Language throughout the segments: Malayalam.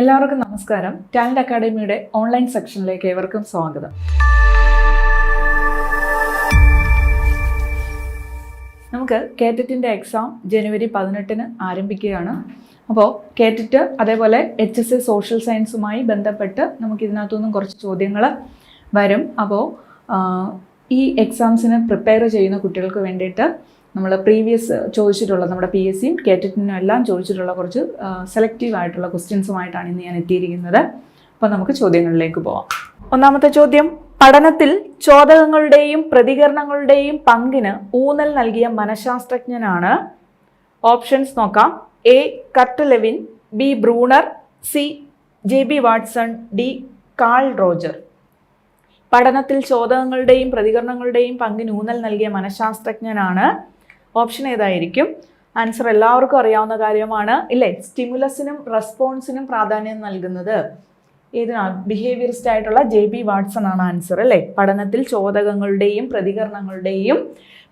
എല്ലാവർക്കും നമസ്കാരം. ടാലന്റ് അക്കാഡമിയുടെ ഓൺലൈൻ സെക്ഷനിലേക്ക് ഏവർക്കും സ്വാഗതം. നമുക്ക് കേറ്ററ്റിന്റെ എക്സാം ജനുവരി പതിനെട്ടിന് ആരംഭിക്കുകയാണ്. അപ്പോൾ കേറ്ററ്റ് അതേപോലെ എച്ച് എസ് സോഷ്യൽ സയൻസുമായി ബന്ധപ്പെട്ട് നമുക്ക് ഇതിനകത്തുനിന്നും കുറച്ച് ചോദ്യങ്ങൾ വരും. അപ്പോൾ ഈ എക്സാംസിന് പ്രിപ്പയർ ചെയ്യുന്ന കുട്ടികൾക്ക് വേണ്ടിയിട്ട് നമ്മൾ പ്രീവിയസ് ചോദിച്ചിട്ടുള്ള നമ്മുടെ പി എസ് സിയും കേറ്ററ്റിനും എല്ലാം ചോദിച്ചിട്ടുള്ള കുറച്ച് സെലക്റ്റീവ് ആയിട്ടുള്ള ക്വസ്റ്റ്യൻസുമായിട്ടാണ് ഇന്ന് ഞാൻ എത്തിയിരിക്കുന്നത്. അപ്പോൾ നമുക്ക് ചോദ്യങ്ങളിലേക്ക് പോവാം. ഒന്നാമത്തെ ചോദ്യം പഠനത്തിൽ ചോദകങ്ങളുടെയും പ്രതികരണങ്ങളുടെയും പങ്കിന് ഊന്നൽ നൽകിയ മനഃശാസ്ത്രജ്ഞനാണ്. ഓപ്ഷൻസ് നോക്കാം. A Kurt Lewin B Bruner C J B Watson D Carl Roger. പഠനത്തിൽ ചോദകങ്ങളുടെയും പ്രതികരണങ്ങളുടെയും പങ്കിന് ഊന്നൽ നൽകിയ മനഃശാസ്ത്രജ്ഞനാണ് ഓപ്ഷൻ ഏതായിരിക്കും? ആൻസർ എല്ലാവർക്കും അറിയാവുന്ന കാര്യമാണ്. ഇല്ലേ? സ്റ്റിമുലസിനും റെസ്പോൺസിനും പ്രാധാന്യം നൽകുന്നത്. ഏതിനാണ് ബിഹേവിയറിസ്റ്റ് ആയിട്ടുള്ള ജെ ബി വാട്സൺ ആണ് ആൻസർ അല്ലേ? പഠനത്തിൽ ചോദകങ്ങളുടെയും പ്രതികരണങ്ങളുടെയും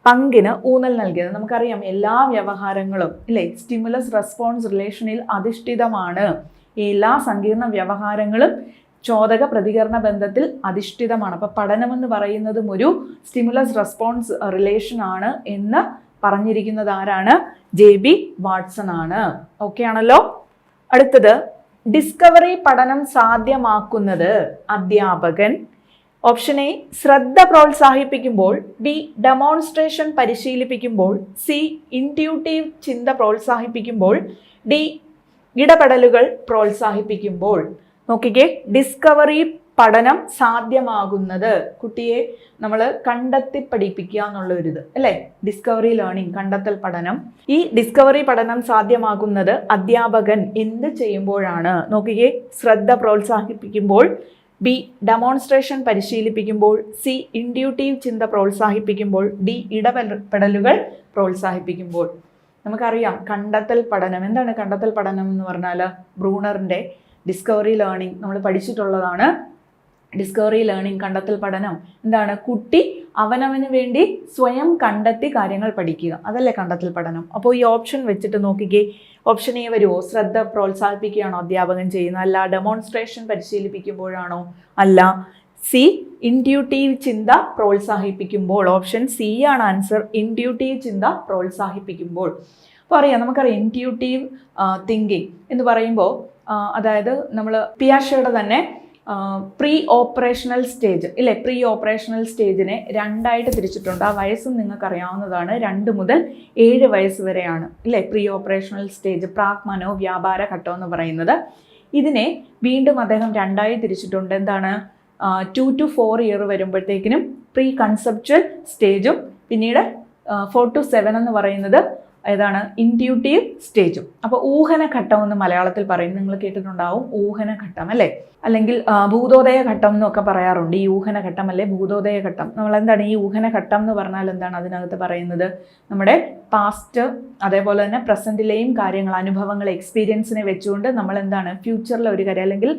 പങ്കിന് ഊന്നൽ നൽകിയത്. നമുക്കറിയാം എല്ലാ വ്യവഹാരങ്ങളും ഇല്ലേ? സ്റ്റിമുലസ് റെസ്പോൺസ് റിലേഷനിൽ അധിഷ്ഠിതമാണ്. എല്ലാ സങ്കീർണ വ്യവഹാരങ്ങളും ചോദക പ്രതികരണ ബന്ധത്തിൽ അധിഷ്ഠിതമാണ്. അപ്പോൾ പഠനമെന്ന് പറയുന്നതും ഒരു സ്റ്റിമുലസ് റെസ്പോൺസ് റിലേഷൻ ആണ് എന്ന് പറഞ്ഞിരിക്കുന്നത് ആരാണ്? ജെ ബി വാട്സൺ ആണ്. ഓക്കെ ആണല്ലോ? അടുത്തത് ഡിസ്കവറി പഠനം സാധ്യമാക്കുന്നത് അധ്യാപകൻ. ഓപ്ഷൻ എ ശ്രദ്ധ പ്രോത്സാഹിപ്പിക്കുമ്പോൾ ബി ഡെമോൺസ്ട്രേഷൻ പരിശീലിപ്പിക്കുമ്പോൾ സി ഇന്റ്യൂട്ടീവ് ചിന്ത പ്രോത്സാഹിപ്പിക്കുമ്പോൾ ഡി ഇടപെടലുകൾ പ്രോത്സാഹിപ്പിക്കുമ്പോൾ. നോക്കിക്കേ ഡിസ്കവറി പഠനം സാധ്യമാകുന്നത്. കുട്ടിയെ നമ്മൾ കണ്ടെത്തി പഠിപ്പിക്കുക എന്നുള്ള ഒരു ഇത് അല്ലേ? ഡിസ്കവറി ലേണിംഗ് കണ്ടെത്തൽ പഠനം. ഈ ഡിസ്കവറി പഠനം സാധ്യമാകുന്നത് അധ്യാപകൻ എന്ത് ചെയ്യുമ്പോഴാണ്? നോക്കിക്കേ ശ്രദ്ധ പ്രോത്സാഹിപ്പിക്കുമ്പോൾ ബി ഡെമോൺസ്ട്രേഷൻ പരിശീലിപ്പിക്കുമ്പോൾ സി ഇൻഡ്യൂട്ടീവ് ചിന്ത പ്രോത്സാഹിപ്പിക്കുമ്പോൾ ഡി ഇടപെടലുകൾ പ്രോത്സാഹിപ്പിക്കുമ്പോൾ. നമുക്കറിയാം കണ്ടെത്തൽ പഠനം. എന്താണ് കണ്ടെത്തൽ പഠനം എന്ന് പറഞ്ഞാൽ ബ്രൂണറിന്റെ ഡിസ്കവറി ലേണിംഗ് നമ്മൾ പഠിച്ചിട്ടുള്ളതാണ്. ഡിസ്കവറി ലേണിംഗ് കണ്ടെത്തൽ പഠനം എന്താണ്? കുട്ടി അവനവന് വേണ്ടി സ്വയം കണ്ടെത്തി കാര്യങ്ങൾ പഠിക്കുക. അതല്ലേ കണ്ടെത്തൽ പഠനം? അപ്പോൾ ഈ ഓപ്ഷൻ വെച്ചിട്ട് നോക്കിക്കേ. ഓപ്ഷൻ എ വരുമോ ശ്രദ്ധ പ്രോത്സാഹിപ്പിക്കുകയാണോ അധ്യാപകൻ ചെയ്യുന്നത്? അല്ല ഡെമോൺസ്ട്രേഷൻ പരിശീലിപ്പിക്കുമ്പോഴാണോ? അല്ല. സി ഇൻഡ്യൂട്ടീവ് ചിന്ത പ്രോത്സാഹിപ്പിക്കുമ്പോൾ. ഓപ്ഷൻ സി ആണ് ആൻസർ ഇൻഡ്യൂട്ടീവ് ചിന്ത പ്രോത്സാഹിപ്പിക്കുമ്പോൾ. അപ്പോൾ അറിയാം നമുക്കറിയാം ഇൻഡ്യൂട്ടീവ് തിങ്കിങ് എന്ന് പറയുമ്പോൾ അതായത് നമ്മൾ പിയാഷയുടെ തന്നെ പ്രീ ഓപ്പറേഷണൽ സ്റ്റേജ് ഇല്ലേ? പ്രീ ഓപ്പറേഷണൽ സ്റ്റേജിനെ രണ്ടായിട്ട് തിരിച്ചിട്ടുണ്ട്. ആ വയസ്സും നിങ്ങൾക്ക് അറിയാവുന്നതാണ് രണ്ട് മുതൽ ഏഴ് വയസ്സ് വരെയാണ് ഇല്ലേ? പ്രീ ഓപ്പറേഷണൽ സ്റ്റേജ് പ്രാക് മനോ വ്യാപാര ഘട്ടം എന്ന് പറയുന്നത്. ഇതിനെ വീണ്ടും അദ്ദേഹം രണ്ടായി തിരിച്ചിട്ടുണ്ട്. എന്താണ്? ടു ടു ഫോർ ഇയർ വരുമ്പോഴത്തേക്കിനും പ്രീ കൺസെപ്ച്വൽ സ്റ്റേജും പിന്നീട് ഫോർ ടു സെവൻ എന്ന് പറയുന്നത് ഏതാണ്? ഇന്റ്യൂട്ടീവ് സ്റ്റേജും അപ്പോൾ ഊഹനഘട്ടം എന്ന് മലയാളത്തിൽ പറയും നിങ്ങൾ കേട്ടിട്ടുണ്ടാവും. ഊഹനഘട്ടം അല്ലേ? അല്ലെങ്കിൽ ഭൂതോദയ ഘട്ടം എന്നൊക്കെ പറയാറുണ്ട്. ഈ ഊഹനഘട്ടം അല്ലേ? ഭൂതോദയ ഘട്ടം നമ്മൾ എന്താണ് ഈ ഊഹനഘട്ടം എന്ന് പറഞ്ഞാൽ എന്താണ് അതിനകത്ത് പറയുന്നത്? നമ്മുടെ പാസ്റ്റ് അതേപോലെ തന്നെ പ്രസന്റിലെയും കാര്യങ്ങൾ അനുഭവങ്ങൾ എക്സ്പീരിയൻസിനെ വെച്ചുകൊണ്ട് നമ്മൾ എന്താണ് ഫ്യൂച്ചറിലെ ഒരു കാര്യം അല്ലെങ്കിൽ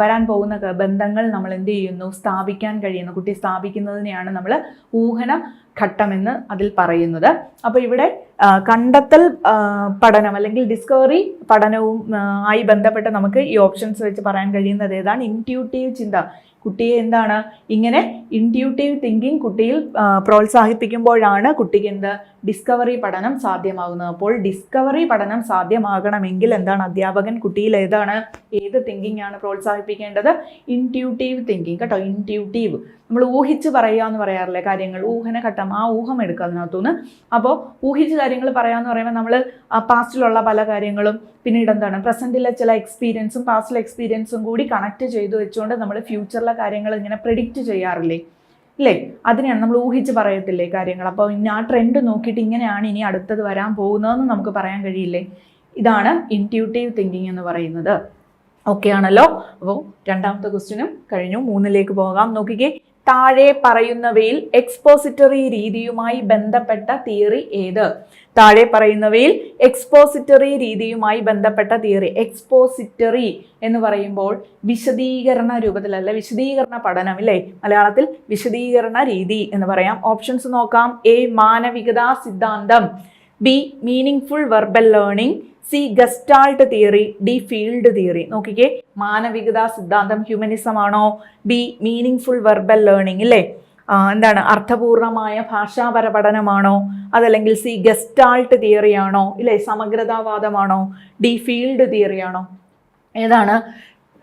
വരാൻ പോകുന്ന ബന്ധങ്ങൾ നമ്മൾ എന്ത് ചെയ്യുന്നു? സ്ഥാപിക്കാൻ കഴിയുന്നു. കുട്ടി സ്ഥാപിക്കുന്നതിനെയാണ് നമ്മൾ ഊഹന ഘട്ടമെന്ന് അതിൽ പറയുന്നത്. അപ്പോൾ ഇവിടെ കണ്ടെത്തൽ പഠനം അല്ലെങ്കിൽ ഡിസ്കവറി പഠനവും ആയി ബന്ധപ്പെട്ട് നമുക്ക് ഈ ഓപ്ഷൻസ് വെച്ച് പറയാൻ കഴിയുന്നത് ഏതാണ്? ഇന്റ്യൂട്ടീവ് ചിന്ത. കുട്ടിയെ എന്താണ്? ഇങ്ങനെ ഇന്റ്യൂട്ടീവ് തിങ്കിങ് കുട്ടിയിൽ പ്രോത്സാഹിപ്പിക്കുമ്പോഴാണ് കുട്ടിക്ക് എന്ത്? ഡിസ്കവറി പഠനം സാധ്യമാകുന്നത്. അപ്പോൾ ഡിസ്കവറി പഠനം സാധ്യമാകണമെങ്കിൽ എന്താണ്? അധ്യാപകൻ കുട്ടിയിൽ ഏതാണ്? ഏത് തിങ്കിങ് ആണ് പ്രോത്സാഹിപ്പിക്കേണ്ടത്? ഇന്റ്യൂട്ടീവ് തിങ്കിങ് കേട്ടോ ഇന്റ്യൂട്ടീവ് നമ്മൾ ഊഹിച്ച് പറയുക എന്ന് പറയാറില്ലേ കാര്യങ്ങൾ? ഊഹന ഘട്ടം ആ ഊഹം എടുക്കുക അതിനകത്തുനിന്ന്. അപ്പോൾ ഊഹിച്ച് കാര്യങ്ങൾ പറയാമെന്ന് പറയുമ്പോൾ നമ്മൾ പാസ്റ്റിലുള്ള പല കാര്യങ്ങളും പിന്നീട് എന്താണ്? പ്രസന്റിലെ ചില എക്സ്പീരിയൻസും പാസ്റ്റിലെ എക്സ്പീരിയൻസും കൂടി കണക്ട് ചെയ്ത് വെച്ചുകൊണ്ട് നമ്മൾ ഫ്യൂച്ചറിലെ കാര്യങ്ങൾ ഇങ്ങനെ പ്രിഡിക്റ്റ് ചെയ്യാറില്ലേ? ഇല്ലേ? അതിനെയാണ് നമ്മൾ ഊഹിച്ച് പറയത്തില്ലേ കാര്യങ്ങൾ? അപ്പോൾ ഇനി ആ ട്രെൻഡ് നോക്കിയിട്ട് ഇങ്ങനെയാണ് ഇനി അടുത്തത് വരാൻ പോകുന്നതെന്ന് നമുക്ക് പറയാൻ കഴിയില്ലേ? ഇതാണ് ഇന്റ്യൂട്ടീവ് തിങ്കിങ് എന്ന് പറയുന്നത്. ഓക്കെ ആണല്ലോ? അപ്പോൾ രണ്ടാമത്തെ ക്വസ്റ്റ്യനും കഴിഞ്ഞു. മൂന്നിലേക്ക് പോകാം. നോക്കിക്കേ. താഴെ പറയുന്നവയിൽ എക്സ്പോസിറ്ററി രീതിയുമായി ബന്ധപ്പെട്ട തിയറി ഏത്? താഴെ പറയുന്നവയിൽ എക്സ്പോസിറ്ററി രീതിയുമായി ബന്ധപ്പെട്ട തിയറി എക്സ്പോസിറ്ററി എന്ന് പറയുമ്പോൾ വിശദീകരണ രൂപത്തിലല്ല വിശദീകരണ പഠനം ഇല്ലേ? മലയാളത്തിൽ വിശദീകരണ രീതി എന്ന് പറയാം. ഓപ്ഷൻസ് നോക്കാം. എ മാനവികതാ സിദ്ധാന്തം. B meaning verbal learning C gestalt theory D field theory നോക്കിക്കേ. മാനവികത സിദ്ധാന്തം ഹ്യൂമനിസം ആണോ? B meaningful verbal learning അല്ലേ എന്താണ്? അർത്ഥപൂർണമായ ഭാഷാപര പഠനമാണോ അതല്ലെങ്കിൽ സി ഗസ്റ്റാൾട്ട് തിയറി ആണോ? ഇല്ലേ? സമഗ്രതാവാദമാണോ? ഡി ഫീൽഡ് തിയറി ആണോ? ഏതാണ്?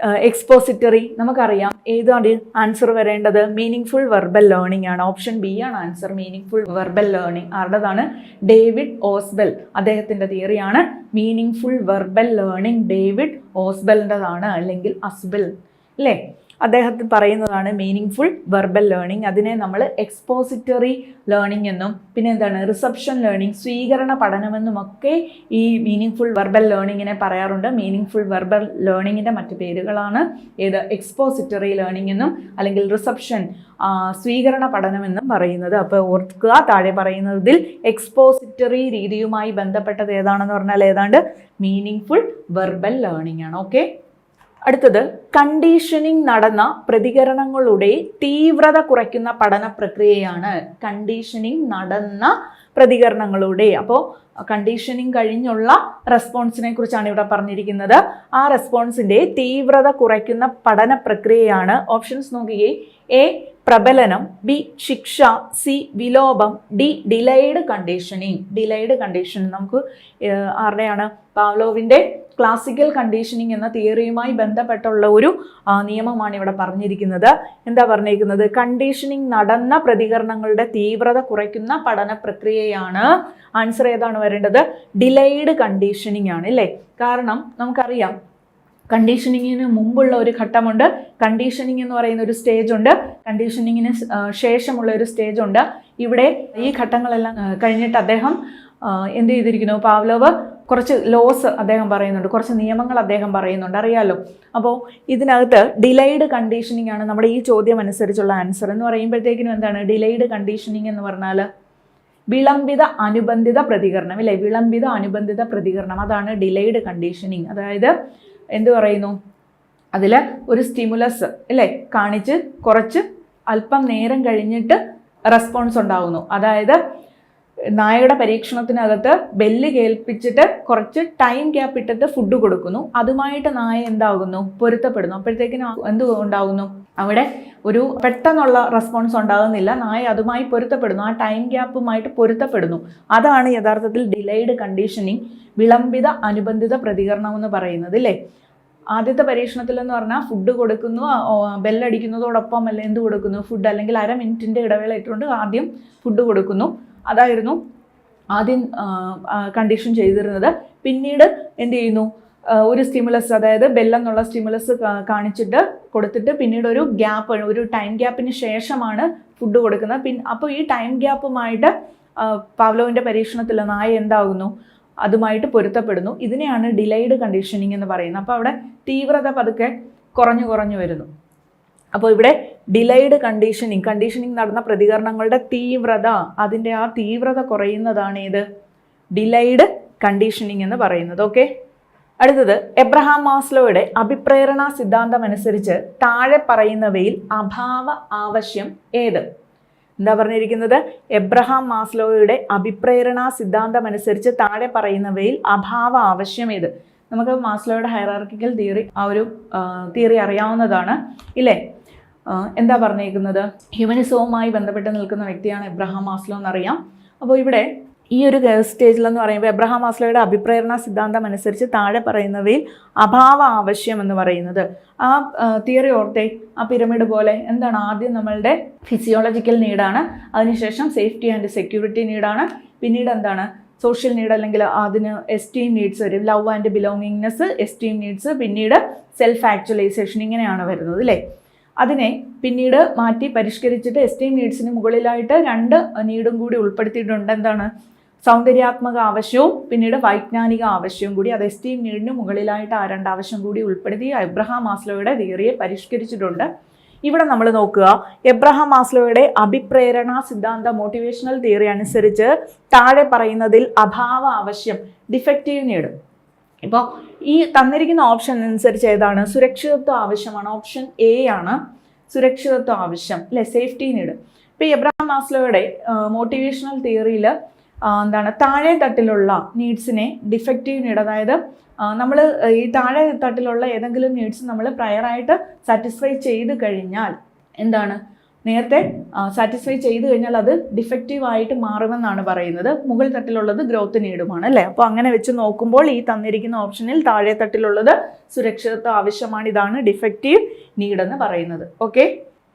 എക്സ്പോസിറ്ററി നമുക്കറിയാം. ഏതാണ് ആൻസർ വരേണ്ടത്? മീനിങ് ഫുൾ വെർബൽ ലേണിംഗ് ആണ്. ഓപ്ഷൻ ബി ആണ് answer meaningful verbal learning ആരുടേതാണ്? David Ausubel. അദ്ദേഹത്തിന്റെ തിയറിയാണ് meaningful verbal learning David ഓസ്ബെലിന്റെതാണ് അല്ലെങ്കിൽ അസ്ബൽ. അല്ലേ? അദ്ദേഹത്തിന് പറയുന്നതാണ് മീനിങ് ഫുൾ വെർബൽ ലേണിംഗ് അതിനെ നമ്മൾ എക്സ്പോസിറ്ററി ലേണിംഗ് എന്നും പിന്നെ എന്താണ് റിസപ്ഷൻ ലേണിംഗ് സ്വീകരണ പഠനമെന്നും ഒക്കെ ഈ മീനിങ് ഫുൾ വെർബൽ ലേണിങ്ങിനെ പറയാറുണ്ട്. മീനിങ് ഫുൾ വെർബൽ ലേണിങ്ങിന്റെ മറ്റു പേരുകളാണ് ഏത്? എക്സ്പോസിറ്ററി ലേണിംഗ് എന്നും അല്ലെങ്കിൽ റിസപ്ഷൻ സ്വീകരണ പഠനമെന്നും പറയുന്നത്. അപ്പോൾ ഓർക്കുക താഴെ പറയുന്നതിൽ എക്സ്പോസിറ്ററി രീതിയുമായി ബന്ധപ്പെട്ടത് ഏതാണെന്ന് പറഞ്ഞാൽ ഏതാണ്ട് മീനിങ് ഫുൾ വെർബൽ ലേണിംഗ് ആണ്. ഓക്കെ അടുത്തത് കണ്ടീഷനിങ് നടന്ന പ്രതികരണങ്ങളുടെ തീവ്രത കുറയ്ക്കുന്ന പഠന പ്രക്രിയയാണ് കണ്ടീഷനിങ് നടന്ന പ്രതികരണങ്ങളുടെ. അപ്പോൾ കണ്ടീഷനിങ് കഴിഞ്ഞുള്ള റെസ്പോൺസിനെ കുറിച്ചാണ് ഇവിടെ പറഞ്ഞിരിക്കുന്നത്. ആ റെസ്പോൺസിന്റെ തീവ്രത കുറയ്ക്കുന്ന പഠന പ്രക്രിയയാണ് ഓപ്ഷൻസ് നോക്കുകയെ എ പ്രബലനം ബി ശിക്ഷ C വിലോപം D delayed conditioning delayed condition നമുക്ക് ആരുടെയാണ്? പാവ്ലോവിന്റെ ക്ലാസിക്കൽ കണ്ടീഷനിങ് എന്ന തിയറിയുമായി ബന്ധപ്പെട്ടുള്ള ഒരു നിയമമാണ് ഇവിടെ പറഞ്ഞിരിക്കുന്നത്. എന്താ പറഞ്ഞിരിക്കുന്നത് കണ്ടീഷനിങ് നടന്ന പ്രതികരണങ്ങളുടെ തീവ്രത കുറയ്ക്കുന്ന പഠന പ്രക്രിയയാണ്. ആൻസർ ഏതാണ് വരേണ്ടത്? ഡിലൈഡ് കണ്ടീഷനിങ് ആണ് അല്ലേ? കാരണം നമുക്കറിയാം കണ്ടീഷനിങ്ങിന് മുമ്പുള്ള ഒരു ഘട്ടമുണ്ട്. കണ്ടീഷനിങ് എന്ന് പറയുന്ന ഒരു സ്റ്റേജ് ഉണ്ട്. കണ്ടീഷനിങ്ങിന് ശേഷമുള്ള ഒരു സ്റ്റേജ് ഉണ്ട്. ഇവിടെ ഈ ഘട്ടങ്ങളെല്ലാം കഴിഞ്ഞിട്ട് അദ്ദേഹം എന്ത് ചെയ്തിരിക്കുന്നു? പാവ്ലോവ് കുറച്ച് ലോസ് അദ്ദേഹം പറയുന്നുണ്ട്. കുറച്ച് നിയമങ്ങൾ അദ്ദേഹം പറയുന്നുണ്ട്. അറിയാലോ? അപ്പോൾ ഇതിനകത്ത് ഡിലൈഡ് കണ്ടീഷനിങ് ആണ് നമ്മുടെ ഈ ചോദ്യം അനുസരിച്ചുള്ള ആൻസർ എന്ന് പറയുമ്പോഴത്തേക്കിനും എന്താണ്? ഡിലൈഡ് കണ്ടീഷനിങ് എന്ന് പറഞ്ഞാൽ വിളംബിത അനുബന്ധിത പ്രതികരണം ഇല്ലേ? വിളംബിത അനുബന്ധിത പ്രതികരണം. അതാണ് ഡിലൈഡ് കണ്ടീഷനിങ് അതായത് എന്ത് പറയുന്നു? അതിൽ ഒരു സ്റ്റിമുലസ് അല്ലേ കാണിച്ച് കുറച്ച് അല്പം നേരം കഴിഞ്ഞിട്ട് റെസ്പോൺസ് ഉണ്ടാകുന്നു അതായത് നായയുടെ പരീക്ഷണത്തിനകത്ത് ബെല്ല് കേൾപ്പിച്ചിട്ട് കുറച്ച് ടൈം ഗ്യാപ്പ് ഇട്ടിട്ട് ഫുഡ് കൊടുക്കുന്നു. അതുമായിട്ട് നായ എന്താകുന്നു? പൊരുത്തപ്പെടുന്നു. അപ്പോഴത്തേക്കിനും എന്ത് ഉണ്ടാകുന്നു? അവിടെ ഒരു പെട്ടെന്നുള്ള റെസ്പോൺസ് ഉണ്ടാകുന്നില്ല. നായ അതുമായി പൊരുത്തപ്പെടുന്നു. ആ ടൈം ഗ്യാപ്പുമായിട്ട് പൊരുത്തപ്പെടുന്നു. അതാണ് യഥാർത്ഥത്തിൽ ഡിലൈഡ് കണ്ടീഷനിങ് വിളംബിത അനുബന്ധിത പ്രതികരണം എന്ന് പറയുന്നത് അല്ലേ ആദ്യത്തെ പരീക്ഷണത്തിൽ എന്ന് പറഞ്ഞാൽ ഫുഡ് കൊടുക്കുന്നു ബെല്ലടിക്കുന്നതോടൊപ്പം അല്ല എന്ത് കൊടുക്കുന്നു? ഫുഡ് അല്ലെങ്കിൽ അര മിനിറ്റിന്റെ ഇടവേള ഇട്ടുകൊണ്ട് ആദ്യം ഫുഡ് കൊടുക്കുന്നു. അതായിരുന്നു ആദ്യം കണ്ടീഷൻ ചെയ്തിരുന്നത്. പിന്നീട് എന്ത് ചെയ്യുന്നു? ഒരു സ്റ്റിമുലസ് അതായത് ബെല്ലെന്നുള്ള സ്റ്റിമുലസ് കാണിച്ചിട്ട് കൊടുത്തിട്ട് പിന്നീട് ഒരു ഗ്യാപ്പ് ഒരു ടൈം ഗ്യാപ്പിന് ശേഷമാണ് ഫുഡ് കൊടുക്കുന്നത്. പിൻ അപ്പോൾ ഈ ടൈം ഗ്യാപ്പുമായിട്ട് പാവ്ലോവിന്റെ പരീക്ഷണത്തിൽ നായ എന്താകുന്നു? അതുമായിട്ട് പൊരുത്തപ്പെടുന്നു. ഇതിനെയാണ് ഡിലൈഡ് കണ്ടീഷനിങ് എന്ന് പറയുന്നത്. അപ്പോൾ അവിടെ തീവ്രത പതുക്കെ കുറഞ്ഞു കുറഞ്ഞു വരുന്നു. അപ്പോൾ ഇവിടെ ഡിലൈഡ് കണ്ടീഷനിങ് കണ്ടീഷനിങ് നടന്ന പ്രതികരണങ്ങളുടെ തീവ്രത അതിന്റെ ആ തീവ്രത കുറയുന്നതാണ് ഏത്? ഡിലൈഡ് കണ്ടീഷനിങ് എന്ന് പറയുന്നത് ഓക്കെ? അടുത്തത് എബ്രഹാം മാസ്ലോയുടെ അഭിപ്രേരണ സിദ്ധാന്തം അനുസരിച്ച് താഴെ പറയുന്നവയിൽ അഭാവ ആവശ്യം ഏത്? എന്താ പറഞ്ഞിരിക്കുന്നത്? എബ്രഹാം മാസ്ലോയുടെ അഭിപ്രേരണ സിദ്ധാന്തം അനുസരിച്ച് താഴെ പറയുന്നവയിൽ അഭാവ ആവശ്യം ഏത്? നമുക്ക് മാസ്ലോയുടെ ഹയറാർക്കിക്കൽ തിയറി ആ ഒരു തിയറി അറിയാവുന്നതാണ് ഇല്ലേ? എന്താ പറഞ്ഞേക്കുന്നത്? ഹ്യൂമനിസവുമായി ബന്ധപ്പെട്ട് നിൽക്കുന്ന വ്യക്തിയാണ് എബ്രഹാം മാസ്ലോ എന്നറിയാം. അപ്പോൾ ഇവിടെ ഈ ഒരു സ്റ്റേജിലെന്ന് പറയുമ്പോൾ എബ്രഹാം മാസ്ലോയുടെ അഭിപ്രേരണ സിദ്ധാന്തം അനുസരിച്ച് താഴെ പറയുന്നവയിൽ അഭാവ ആവശ്യം എന്ന് പറയുന്നത്. ആ തിയറി ഓർത്തെ ആ പിരമിഡ് പോലെ എന്താണ് ആദ്യം നമ്മളുടെ ഫിസിയോളജിക്കൽ നീഡാണ് അതിനുശേഷം സേഫ്റ്റി ആൻഡ് സെക്യൂരിറ്റി നീഡാണ് പിന്നീട് എന്താണ്? സോഷ്യൽ നീഡ് അല്ലെങ്കിൽ അതിന് എസ്റ്റീം നീഡ്സ് വരും love and belongingness esteem needs പിന്നീട് സെൽഫ് ആക്ച്വലൈസേഷൻ ഇങ്ങനെയാണ് വരുന്നത് അല്ലേ? അതിനെ പിന്നീട് മാറ്റി പരിഷ്കരിച്ചിട്ട് എസ്റ്റീം നീഡ്സിന് മുകളിലായിട്ട് രണ്ട് നീഡും കൂടി ഉൾപ്പെടുത്തിയിട്ടുണ്ട്. എന്താണ്? സൗന്ദര്യാത്മക ആവശ്യവും പിന്നീട് വൈജ്ഞാനിക ആവശ്യവും കൂടി. അത് എസ്റ്റീം നീഡിന് മുകളിലായിട്ട് ആ രണ്ട് ആവശ്യം കൂടി ഉൾപ്പെടുത്തി എബ്രഹാം മാസ്ലോയുടെ തിയറിയെ പരിഷ്കരിച്ചിട്ടുണ്ട്. ഇവിടെ നമ്മൾ നോക്കുക. എബ്രഹാം മാസ്ലോയുടെ അഭിപ്രേരണ സിദ്ധാന്ത മോട്ടിവേഷണൽ തിയറി അനുസരിച്ച് താഴെ പറയുന്നതിൽ അഭാവ ആവശ്യം ഡിഫക്റ്റീവ് നീഡ് ഇപ്പോൾ ഈ തന്നിരിക്കുന്ന ഓപ്ഷൻ അനുസരിച്ച് ഏതാണ്? സുരക്ഷിതത്വം ആവശ്യമാണ്. ഓപ്ഷൻ എ ആണ്. സുരക്ഷിതത്വം ആവശ്യം അല്ലെ? സേഫ്റ്റി നീഡ് ഇപ്പൊ എബ്രഹാം മാസ്ലോയുടെ മോട്ടിവേഷണൽ തിയറിയിൽ എന്താണ്? താഴെ തട്ടിലുള്ള നീഡ്സിനെ ഡിഫക്റ്റീവ് നീഡ് അതായത് നമ്മൾ ഈ താഴെ തട്ടിലുള്ള ഏതെങ്കിലും നീഡ്സ് നമ്മൾ പ്രയറായിട്ട് സാറ്റിസ്ഫൈ ചെയ്ത് കഴിഞ്ഞാൽ എന്താണ്? നേരത്തെ സാറ്റിസ്ഫൈ ചെയ്ത് കഴിഞ്ഞാൽ അത് ഡിഫക്റ്റീവ് ആയിട്ട് മാറുമെന്നാണ് പറയുന്നത്. മുകൾ തട്ടിലുള്ളത് ഗ്രോത്ത് നീടുമാണ് അല്ലേ? അപ്പോൾ അങ്ങനെ വെച്ച് നോക്കുമ്പോൾ ഈ തന്നിരിക്കുന്ന ഓപ്ഷനിൽ താഴെ തട്ടിലുള്ളത് സുരക്ഷിതത്വം ആവശ്യമാണ് ഇതാണ് ഡിഫക്റ്റീവ് നീഡെന്ന് പറയുന്നത്. ഓക്കെ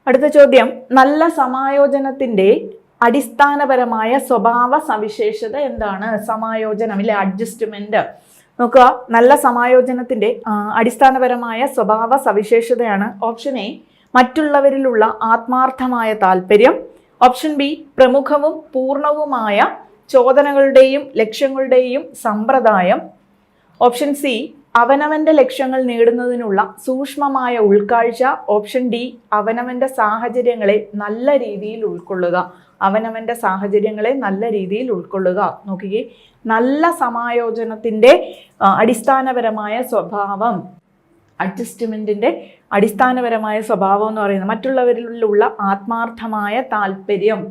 അടുത്ത ചോദ്യം നല്ല സമായോജനത്തിന്റെ അടിസ്ഥാനപരമായ സ്വഭാവ സവിശേഷത എന്താണ്? സമായോജനം ഇല്ലെ അഡ്ജസ്റ്റ്മെന്റ് നോക്കുക നല്ല സമായോജനത്തിന്റെ അടിസ്ഥാനപരമായ സ്വഭാവ സവിശേഷതയാണ് ഓപ്ഷൻ എ മറ്റുള്ളവരിലുള്ള ആത്മാർത്ഥമായ താല്പര്യം ഓപ്ഷൻ ബി പ്രമുഖവും പൂർണവുമായ ചോദനകളുടെയും ലക്ഷ്യങ്ങളുടെയും സമ്പ്രദായം. ഓപ്ഷൻ സി അവനവന്റെ ലക്ഷ്യങ്ങൾ നേടുന്നതിനുള്ള സൂക്ഷ്മമായ ഉൾക്കാഴ്ച. ഓപ്ഷൻ ഡി അവനവന്റെ സാഹചര്യങ്ങളെ നല്ല രീതിയിൽ ഉൾക്കൊള്ളുക. അവനവന്റെ സാഹചര്യങ്ങളെ നല്ല രീതിയിൽ ഉൾക്കൊള്ളുക. നോക്കിക്കേ നല്ല സമായോജനത്തിന്റെ അടിസ്ഥാനപരമായ സ്വഭാവം. അഡ്ജസ്റ്റ്മെന്റിന്റെ അടിസ്ഥാനപരമായ സ്വഭാവം എന്ന് പറയുന്നത് മറ്റുള്ളവരിലുള്ള ആത്മാർത്ഥമായ താല്പര്യം.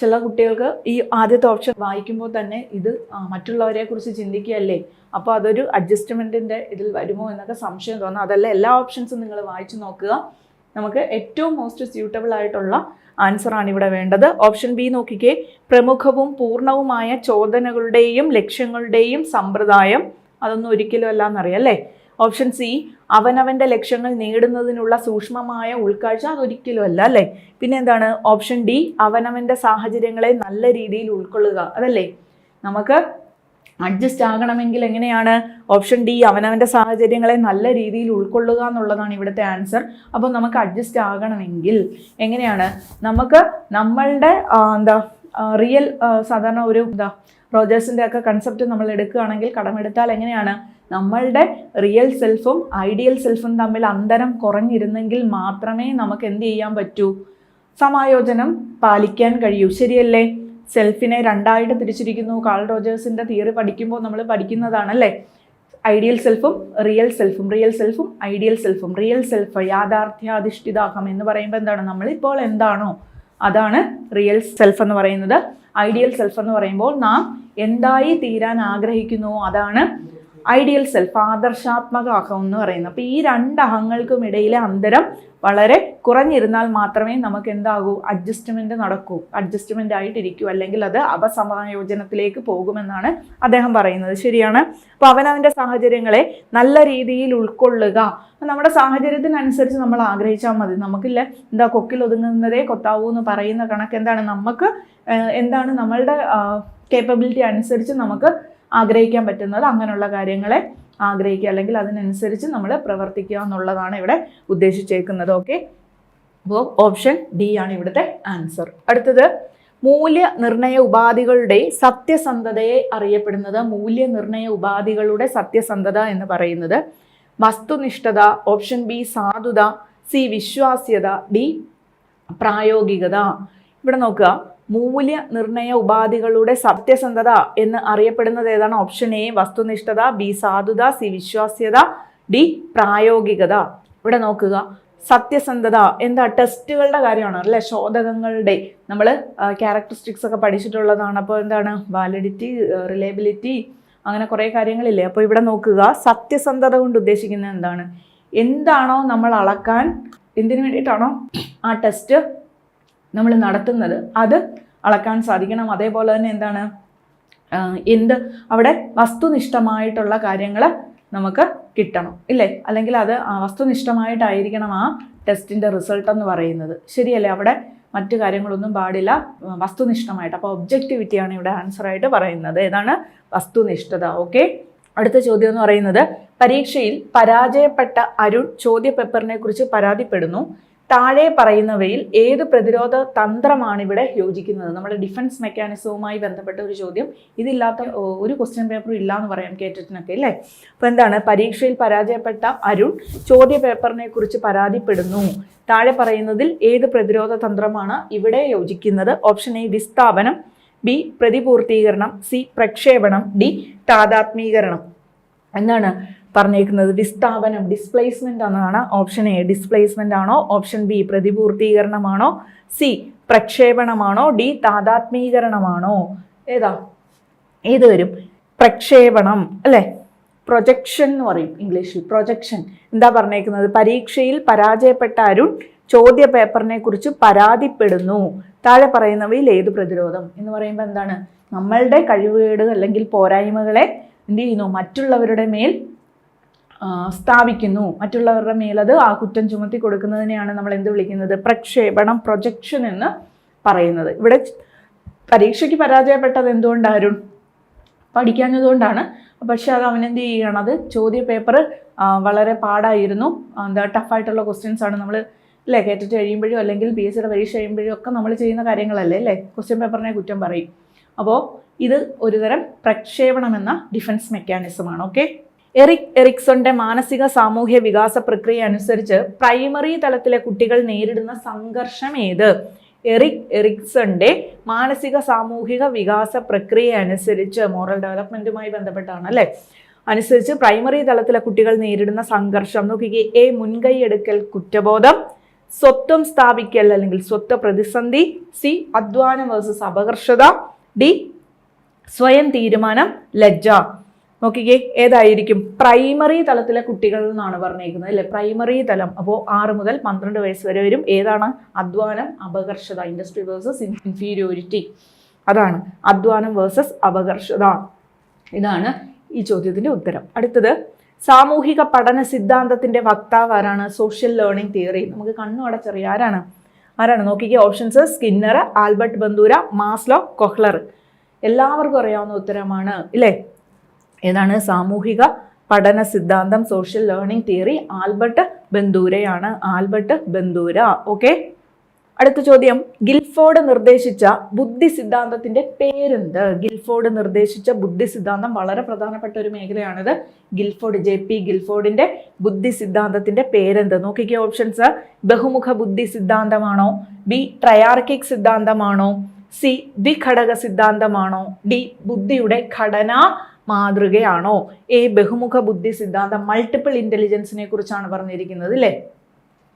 ചില കുട്ടികൾക്ക് ഈ ആദ്യത്തെ ഓപ്ഷൻ വായിക്കുമ്പോൾ തന്നെ ഇത് മറ്റുള്ളവരെ കുറിച്ച് ചിന്തിക്കുകയല്ലേ? അപ്പോൾ അതൊരു അഡ്ജസ്റ്റ്മെന്റിന്റെ ഇതിൽ വരുമോ എന്നൊക്കെ സംശയം തോന്നുന്നു അതല്ല എല്ലാ ഓപ്ഷൻസും നിങ്ങൾ വായിച്ചു നോക്കുക. നമുക്ക് ഏറ്റവും മോസ്റ്റ് സ്യൂട്ടബിൾ ആയിട്ടുള്ള ആൻസർ ആണ് ഇവിടെ വേണ്ടത്. ഓപ്ഷൻ ബി നോക്കിക്കേ. പ്രമുഖവും പൂർണവുമായ ചോദനകളുടെയും ലക്ഷ്യങ്ങളുടെയും സമ്പ്രദായം. അതൊന്നും ഒരിക്കലും അല്ല എന്നറിയാം അല്ലേ? ഓപ്ഷൻ സി അവനവന്റെ ലക്ഷ്യങ്ങൾ നേടുന്നതിനുള്ള സൂക്ഷ്മമായ ഉൾക്കാഴ്ച അതൊരിക്കലും അല്ല അല്ലേ? പിന്നെ എന്താണ്? ഓപ്ഷൻ ഡി അവനവന്റെ സാഹചര്യങ്ങളെ നല്ല രീതിയിൽ ഉൾക്കൊള്ളുക അതല്ലേ? നമുക്ക് അഡ്ജസ്റ്റ് ആകണമെങ്കിൽ എങ്ങനെയാണ്? ഓപ്ഷൻ ഡി അവനവന്റെ സാഹചര്യങ്ങളെ നല്ല രീതിയിൽ ഉൾക്കൊള്ളുക എന്നുള്ളതാണ് ഇവിടുത്തെ ആൻസർ അപ്പോൾ നമുക്ക് അഡ്ജസ്റ്റ് ആകണമെങ്കിൽ എങ്ങനെയാണ്? നമുക്ക് നമ്മളുടെ എന്താ റിയൽ സാധാരണ ഒരു എന്താ റോജേഴ്സിന്റെ ഒക്കെ കൺസെപ്റ്റ് നമ്മൾ എടുക്കുകയാണെങ്കിൽ കടമെടുത്താൽ എങ്ങനെയാണ്? നമ്മളുടെ റിയൽ സെൽഫും ഐഡിയൽ സെൽഫും തമ്മിൽ അന്തരം കുറഞ്ഞിരുന്നെങ്കിൽ മാത്രമേ നമുക്ക് എന്ത് ചെയ്യാൻ പറ്റൂ? സമായോജനം പാലിക്കാൻ കഴിയൂ. ശരിയല്ലേ? സെൽഫിനെ രണ്ടായിട്ട് തിരിച്ചിരിക്കുന്നു. കാൾ റോജേഴ്സിന്റെ തിയറി പഠിക്കുമ്പോൾ നമ്മൾ പഠിക്കുന്നതാണല്ലേ? ഐഡിയൽ സെൽഫും റിയൽ സെൽഫും റിയൽ സെൽഫും ഐഡിയൽ സെൽഫും റിയൽ സെൽഫ് യാഥാർത്ഥ്യാധിഷ്ഠിതാകം എന്ന് പറയുമ്പോൾ എന്താണ്? നമ്മളിപ്പോൾ എന്താണോ? അതാണ് റിയൽ സെൽഫ് എന്ന് പറയുന്നത്. ഐഡിയൽ സെൽഫ് എന്ന് പറയുമ്പോൾ നാം എന്തായി തീരാൻ ആഗ്രഹിക്കുന്നു? അതാണ് ഐഡിയൽ സെൽഫ് ആദർശാത്മക അഹം എന്ന് പറയുന്നത് അപ്പോൾ ഈ രണ്ട് അഹങ്ങൾക്കും ഇടയിലെ അന്തരം വളരെ കുറഞ്ഞിരുന്നാൽ മാത്രമേ നമുക്ക് എന്താകൂ? അഡ്ജസ്റ്റ്മെന്റ് നടക്കൂ. അഡ്ജസ്റ്റ്മെന്റ് ആയിട്ടിരിക്കൂ. അല്ലെങ്കിൽ അത് അപസമായോജനത്തിലേക്ക് പോകുമെന്നാണ് അദ്ദേഹം പറയുന്നത്. ശരിയാണ്? അപ്പോൾ അവനവന്റെ സാഹചര്യങ്ങളെ നല്ല രീതിയിൽ ഉൾക്കൊള്ളുക. നമ്മുടെ സാഹചര്യത്തിനനുസരിച്ച് നമ്മൾ ആഗ്രഹിച്ചാൽ മതി. നമുക്കില്ല എന്താ കൊക്കിൽ ഒതുങ്ങുന്നതേ കൊത്താവൂ എന്ന് പറയുന്ന കണക്ക് എന്താണ്? നമുക്ക് എന്താണ് നമ്മളുടെ കേപ്പബിലിറ്റി അനുസരിച്ച് നമുക്ക് ആഗ്രഹിക്കാൻ പറ്റുന്നത് അങ്ങനെയുള്ള കാര്യങ്ങളെ ആഗ്രഹിക്കുക അല്ലെങ്കിൽ അതിനനുസരിച്ച് നമ്മൾ പ്രവർത്തിക്കുക എന്നുള്ളതാണ് ഇവിടെ ഉദ്ദേശിച്ചേക്കുന്നത്. ഓക്കെ അപ്പോൾ ഓപ്ഷൻ ഡി ആണ് ഇവിടുത്തെ ആൻസർ അടുത്തത് മൂല്യനിർണയ ഉപാധികളുടെ സത്യസന്ധതയെ അറിയപ്പെടുന്നത് മൂല്യനിർണയ ഉപാധികളുടെ സത്യസന്ധത എന്ന് പറയുന്നത്. വസ്തുനിഷ്ഠത ഓപ്ഷൻ ബി സാധുത സി വിശ്വാസ്യത ഡി പ്രായോഗികത. ഇവിടെ നോക്കുക മൂല്യനിർണയ ഉപാധികളുടെ സത്യസന്ധത എന്ന് അറിയപ്പെടുന്നത് ഏതാണ്? ഓപ്ഷൻ എ വസ്തുനിഷ്ഠത ബി സാധുത സി വിശ്വാസ്യത ഡി പ്രായോഗികത. ഇവിടെ നോക്കുക. സത്യസന്ധത എന്താ? ടെസ്റ്റുകളുടെ കാര്യമാണ് അല്ലേ? ശോധകങ്ങളുടെ നമ്മൾ ക്യാരക്ടറിസ്റ്റിക്സ് ഒക്കെ പഠിച്ചിട്ടുള്ളതാണ്. അപ്പോൾ എന്താണ്? വാലിഡിറ്റി റിലയബിലിറ്റി അങ്ങനെ കുറേ കാര്യങ്ങളില്ലേ? അപ്പോൾ ഇവിടെ നോക്കുക. സത്യസന്ധത കൊണ്ട് ഉദ്ദേശിക്കുന്നത് എന്താണ്? എന്താണോ നമ്മൾ അളക്കാൻ എന്തിനു വേണ്ടിയിട്ടാണോ ആ ടെസ്റ്റ് നമ്മൾ നടത്തുന്നത് അത് അളക്കാൻ സാധിക്കണം. അതേപോലെ തന്നെ എന്താണ്? എന്ത്? അവിടെ വസ്തുനിഷ്ഠമായിട്ടുള്ള കാര്യങ്ങൾ നമുക്ക് കിട്ടണം ഇല്ലേ? അല്ലെങ്കിൽ അത് വസ്തുനിഷ്ഠമായിട്ടായിരിക്കണം ആ ടെസ്റ്റിന്റെ റിസൾട്ട് എന്ന് പറയുന്നത്. ശരിയല്ലേ? അവിടെ മറ്റു കാര്യങ്ങളൊന്നും പാടില്ല. വസ്തുനിഷ്ഠമായിട്ട്. അപ്പോൾ ഒബ്ജക്റ്റിവിറ്റിയാണ് ഇവിടെ ആൻസറായിട്ട് പറയുന്നത്. ഏതാണ്? വസ്തുനിഷ്ഠത. ഓക്കെ? അടുത്ത ചോദ്യം എന്ന് പറയുന്നത് പരീക്ഷയിൽ പരാജയപ്പെട്ട അരുൺ ചോദ്യപേപ്പറിനെ കുറിച്ച് പരാതിപ്പെടുന്നു. താഴെ പറയുന്നവയിൽ ഏത് പ്രതിരോധ തന്ത്രമാണ് ഇവിടെ യോജിക്കുന്നത്? നമ്മുടെ ഡിഫൻസ് മെക്കാനിസവുമായി ബന്ധപ്പെട്ട ഒരു ചോദ്യം. ഇതില്ലാത്ത ഒരു ക്വസ്റ്റ്യൻ പേപ്പർ ഇല്ല എന്ന് പറയാം കേട്ടിട്ടിനൊക്കെ അല്ലേ അപ്പോൾ എന്താണ്? പരീക്ഷയിൽ പരാജയപ്പെട്ട അരുൺ ചോദ്യ പേപ്പറിനെ കുറിച്ച് പരാതിപ്പെടുന്നു. താഴെ പറയുന്നതിൽ ഏത് പ്രതിരോധ തന്ത്രമാണ് ഇവിടെ യോജിക്കുന്നത്? ഓപ്ഷൻ എ വിസ്ഥാപനം. ബി പ്രതിപൂർത്തീകരണം. സി പ്രക്ഷേപണം. ഡി താതാത്മീകരണം. എന്താണ്? പറഞ്ഞേക്കുന്നത് വിസ്ഥാപനം ഡിസ്പ്ലേസ്മെന്റ് എന്നാണ് ഓപ്ഷൻ എ ഡിസ്പ്ലേസ്മെന്റ് ആണോ? ഓപ്ഷൻ ബി പ്രതിപൂർത്തീകരണമാണോ? സി പ്രക്ഷേപണമാണോ? ഡി താതാത്മീകരണമാണോ? ഏതാ? ഏത് വരും? പ്രക്ഷേപണം അല്ലേ? പ്രൊജക്ഷൻ എന്ന് പറയും ഇംഗ്ലീഷിൽ. പ്രൊജക്ഷൻ എന്താ പറഞ്ഞേക്കുന്നത്? പരീക്ഷയിൽ പരാജയപ്പെട്ട അരുൺ ചോദ്യ പേപ്പറിനെ കുറിച്ച് പരാതിപ്പെടുന്നു. താഴെ പറയുന്നവയിൽ ഏത് പ്രതിരോധം? എന്ന് പറയുമ്പോൾ എന്താണ്? നമ്മളുടെ കഴിവുകേട് അല്ലെങ്കിൽ പോരായ്മകളെ എന്ത് ചെയ്യുന്നു? മറ്റുള്ളവരുടെ മേൽ സ്ഥാപിക്കുന്നു. മറ്റുള്ളവരുടെ മേലത് ആ കുറ്റം ചുമത്തി കൊടുക്കുന്നതിനെയാണ് നമ്മൾ എന്ത് വിളിക്കുന്നത്? പ്രക്ഷേപണം പ്രൊജക്ഷൻ എന്ന് പറയുന്നത്. ഇവിടെ പരീക്ഷയ്ക്ക് പരാജയപ്പെട്ടത് എന്തുകൊണ്ടാണ് അരുൺ പഠിക്കാഞ്ഞതുകൊണ്ടാണ്. പക്ഷെ അത് അവൻ എന്ത് അത് ചോദ്യ പേപ്പർ വളരെ പാടായിരുന്നു. എന്താ ടഫായിട്ടുള്ള ക്വസ്റ്റ്യൻസ് ആണ് നമ്മൾ അല്ലേ കേട്ടിട്ട് കഴിയുമ്പോഴും അല്ലെങ്കിൽ പി എസ് സിയുടെ പരീക്ഷ കഴിയുമ്പോഴും ഒക്കെ നമ്മൾ ചെയ്യുന്ന കാര്യങ്ങളല്ലേ അല്ലേ ക്വസ്റ്റ്യൻ പേപ്പറിനെ കുറ്റം പറയും. അപ്പോൾ ഇത് ഒരുതരം പ്രക്ഷേപണമെന്ന ഡിഫൻസ് മെക്കാനിസമാണ് ഓക്കെ എറിക് എറിക്സന്റെ മാനസിക സാമൂഹ്യ വികാസ പ്രക്രിയ അനുസരിച്ച് പ്രൈമറി തലത്തിലെ കുട്ടികൾ നേരിടുന്ന സംഘർഷം ഏത്? എറിക് എറിക്സന്റെ മാനസിക സാമൂഹിക വികാസ പ്രക്രിയ അനുസരിച്ച് മോറൽ ഡെവലപ്മെന്റുമായി ബന്ധപ്പെട്ടാണ് അല്ലേ? അനുസരിച്ച് പ്രൈമറി തലത്തിലെ കുട്ടികൾ നേരിടുന്ന സംഘർഷം നോക്കിക്കേ എ മുൻകൈയെടുക്കൽ കുറ്റബോധം സ്വത്വം സ്ഥാപിക്കൽ അല്ലെങ്കിൽ സ്വത്വ പ്രതിസന്ധി സി അധ്വാനം വേഴ്സസ് അപകർഷത ഡി സ്വയം തീരുമാനം ലജ്ജ. നോക്കിക്കേ ഏതായിരിക്കും? പ്രൈമറി തലത്തിലെ കുട്ടികൾ എന്നാണ് പറഞ്ഞേക്കുന്നത് അല്ലേ? പ്രൈമറി തലം. അപ്പോൾ ആറ് മുതൽ പന്ത്രണ്ട് വയസ്സ് വരെ വരും. ഏതാണ്? അധ്വാനം അപകർഷത ഇൻഡസ്ട്രി വേഴ്സസ് ഇൻഫീരിയോരിറ്റി അതാണ്. അധ്വാനം വേഴ്സസ് അപകർഷത. ഇതാണ് ഈ ചോദ്യത്തിന്റെ ഉത്തരം. അടുത്തത് സാമൂഹിക പഠന സിദ്ധാന്തത്തിന്റെ വക്താവ് ആരാണ്? സോഷ്യൽ ലേണിംഗ് തിയറി നമുക്ക് കണ്ണു അടച്ചറിയ. ആരാണ്? ആരാണ്? നോക്കിക്കേ options Skinner Albert Bandura Maslow Kohler. എല്ലാവർക്കും അറിയാവുന്ന ഉത്തരമാണ് ഇല്ലേ? ഏതാണ്? സാമൂഹിക പഠന സിദ്ധാന്തം സോഷ്യൽ ലേണിംഗ് തിയറി ആൽബർട്ട് ബന്ദൂരയാണ് ആൽബർട്ട് ബന്ദൂര ഓക്കെ അടുത്ത ചോദ്യം. ഗിൽഫോർഡ് നിർദ്ദേശിച്ച ബുദ്ധി സിദ്ധാന്തത്തിന്റെ പേരെന്ത്? ഗിൽഫോർഡ് നിർദ്ദേശിച്ച ബുദ്ധി സിദ്ധാന്തം വളരെ പ്രധാനപ്പെട്ട ഒരു മേഖലയാണിത്. ഗിൽഫോർഡ് ജെ പി ഗിൽഫോർഡിന്റെ ബുദ്ധി സിദ്ധാന്തത്തിന്റെ പേരെന്ത്? നോക്കിക്കേ ഓപ്ഷൻസ് ബഹുമുഖ ബുദ്ധി സിദ്ധാന്തമാണോ? ബി ട്രയാർക്കിക് സിദ്ധാന്തമാണോ? സി ദ്വിഘടക സിദ്ധാന്തമാണോ? ഡി ബുദ്ധിയുടെ ഘടനാ മാതൃകയാണോ? ഈ ബഹുമുഖ ബുദ്ധി സിദ്ധാന്തം മൾട്ടിപ്പിൾ ഇന്റലിജൻസിനെ കുറിച്ചാണ് പറഞ്ഞിരിക്കുന്നത് അല്ലേ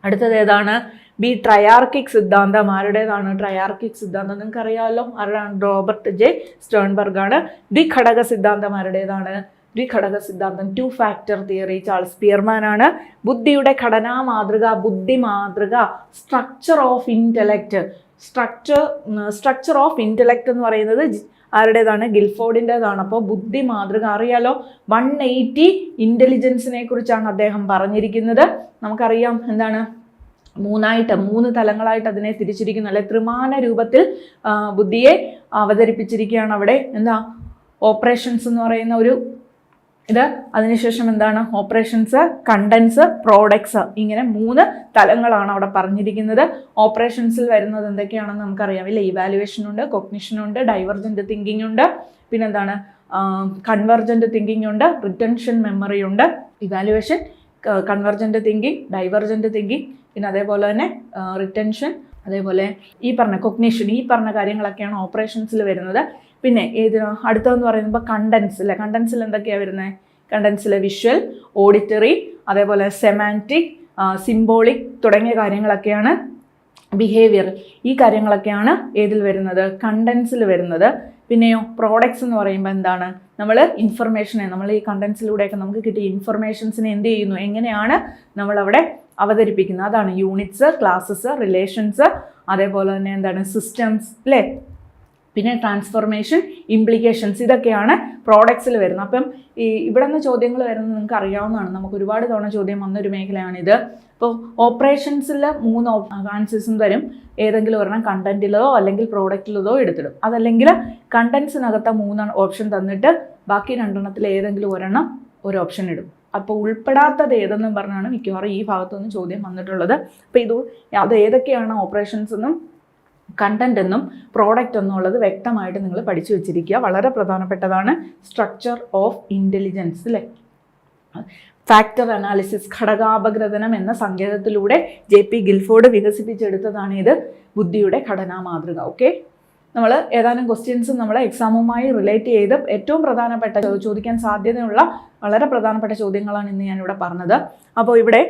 അടുത്തത് ഏതാണ്? ബി ട്രയാർക്കിക് സിദ്ധാന്തം. ആരുടേതാണ് ട്രയാർക്കിക് സിദ്ധാന്തം? നിങ്ങൾക്ക് അറിയാമല്ലോ ആരാണ് റോബർട്ട് ജെ സ്റ്റേൺബർഗ് ആണ് ദ്വിഘടക സിദ്ധാന്തം ആരുടേതാണ്? ദ്വിഘടക സിദ്ധാന്തം. Two factor theory Charles Spearman ആണ് ബുദ്ധിയുടെ ഘടനാ മാതൃക ബുദ്ധി മാതൃക structure of intellect structure structure of intellect എന്ന് പറയുന്നത് ആരുടേതാണ്? ഗിൽഫോർഡിന്റെതാണ് അപ്പോൾ ബുദ്ധി മാതൃക. അറിയാലോ വൺ എയ്റ്റി ഇന്റലിജൻസിനെ കുറിച്ചാണ് അദ്ദേഹം പറഞ്ഞിരിക്കുന്നത്. നമുക്കറിയാം എന്താണ്? മൂന്നായിട്ട് മൂന്ന് തലങ്ങളായിട്ട് അതിനെ തിരിച്ചിരിക്കുന്നു. അല്ലെ ത്രിമാന രൂപത്തിൽ ബുദ്ധിയെ അവതരിപ്പിച്ചിരിക്കുകയാണ് അവിടെ. എന്താ? ഓപ്പറേഷൻസ് എന്ന് പറയുന്ന ഒരു ഇത് അതിനുശേഷം എന്താണ്? ഓപ്പറേഷൻസ് കണ്ടൻസ് പ്രോഡക്ട്സ് ഇങ്ങനെ മൂന്ന് തലങ്ങളാണ് അവിടെ പറഞ്ഞിരിക്കുന്നത്. ഓപ്പറേഷൻസിൽ വരുന്നത് എന്തൊക്കെയാണെന്ന് നമുക്കറിയാം. ഇല്ല? ഇവാലുവേഷൻ ഉണ്ട് കൊഗ്നിഷൻ ഉണ്ട് ഡൈവർജന്റ് തിങ്കിങ് ഉണ്ട്. പിന്നെ എന്താണ്? കൺവെർജന്റ് തിങ്കിങ് ഉണ്ട് റിട്ടൻഷൻ മെമ്മറി ഉണ്ട്. Evaluation convergent thinking divergent thinking പിന്നെ അതേപോലെ തന്നെ റിട്ടൻഷൻ അതേപോലെ ഈ പറഞ്ഞ കൊഗ്നീഷൻ ഈ പറഞ്ഞ കാര്യങ്ങളൊക്കെയാണ് ഓപ്പറേഷൻസിൽ വരുന്നത്. പിന്നെ ഏത് അടുത്തതെന്ന് പറയുമ്പോൾ കണ്ടൻസ് അല്ലേ കണ്ടൻസിൽ എന്തൊക്കെയാണ് വരുന്നത് കണ്ടൻസിൽ വിഷ്വൽ ഓഡിറ്ററി അതേപോലെ സെമാന്റിക് സിംബോളിക് തുടങ്ങിയ കാര്യങ്ങളൊക്കെയാണ് ബിഹേവിയർ ഈ കാര്യങ്ങളൊക്കെയാണ് ഏതിൽ വരുന്നത്? കണ്ടൻസിൽ വരുന്നത്. പിന്നെയോ പ്രോഡക്ട്സ് എന്ന് പറയുമ്പോൾ എന്താണ്? നമ്മൾ ഇൻഫർമേഷനെ നമ്മൾ ഈ കണ്ടൻസിലൂടെയൊക്കെ നമുക്ക് കിട്ടിയ ഇൻഫർമേഷൻസിനെ എന്ത് ചെയ്യുന്നു? എങ്ങനെയാണ് നമ്മളവിടെ അവതരിപ്പിക്കുന്നത്? അതാണ് യൂണിറ്റ്സ് ക്ലാസ്സസ് റിലേഷൻസ് അതേപോലെ തന്നെ എന്താണ്? സിസ്റ്റംസ് അല്ലേ പിന്നെ ട്രാൻസ്ഫോർമേഷൻ ഇംപ്ലിക്കേഷൻസ് ഇതൊക്കെയാണ് പ്രോഡക്ട്സിൽ വരുന്നത്. അപ്പം ഈ ഇവിടെ നിന്ന് ചോദ്യങ്ങൾ വരുന്നത് നിങ്ങൾക്ക് അറിയാവുന്നതാണ്. നമുക്ക് ഒരുപാട് തവണ ചോദ്യം വന്നൊരു മേഖലയാണിത്. അപ്പോൾ ഓപ്പറേഷൻസിൽ മൂന്ന് ആൻസേഴ്സും തരും. ഏതെങ്കിലും ഒരെണ്ണം കണ്ടന്റിലോ അല്ലെങ്കിൽ പ്രോഡക്റ്റിലതോ എടുത്തിടും. അതല്ലെങ്കിൽ കണ്ടൻസിനകത്ത് മൂന്ന് ഓപ്ഷൻ തന്നിട്ട് ബാക്കി രണ്ടെണ്ണത്തിൽ ഏതെങ്കിലും ഒരെണ്ണം ഒരു ഓപ്ഷൻ ഇടും. അപ്പോൾ ഉൾപ്പെടാത്തത് ഏതെന്നും പറഞ്ഞാണ് മിക്കവാറും ഈ ഭാഗത്തുനിന്ന് ചോദ്യം വന്നിട്ടുള്ളത്. അപ്പോൾ ഇത് അത് ഏതൊക്കെയാണ് ഓപ്പറേഷൻസ് എന്നും കണ്ടന്റ് എന്നും പ്രോഡക്റ്റ് എന്നുള്ളത് വ്യക്തമായിട്ട് നിങ്ങൾ പഠിച്ചു വെച്ചിരിക്കുക. വളരെ പ്രധാനപ്പെട്ടതാണ് സ്ട്രക്ചർ ഓഫ് ഇന്റലിജൻസ് അല്ലേ ഫാക്ടർ അനാലിസിസ് ഘടകാപഗ്രഥനം എന്ന സങ്കേതത്തിലൂടെ ജെ പി ഗിൽഫോർഡ് വികസിപ്പിച്ചെടുത്തതാണ് ഇത് ബുദ്ധിയുടെ ഘടനാ മാതൃക ഓക്കെ നമ്മൾ ഏതാനും ക്വസ്റ്റ്യൻസ് നമ്മൾ എക്സാമുമായി റിലേറ്റ് ചെയ്ത് ഏറ്റവും പ്രധാനപ്പെട്ട ചോദിക്കാൻ സാധ്യതയുള്ള വളരെ പ്രധാനപ്പെട്ട ചോദ്യങ്ങളാണ് ഇന്ന് ഞാനിവിടെ പറഞ്ഞത്. അപ്പോൾ ഇവിടെ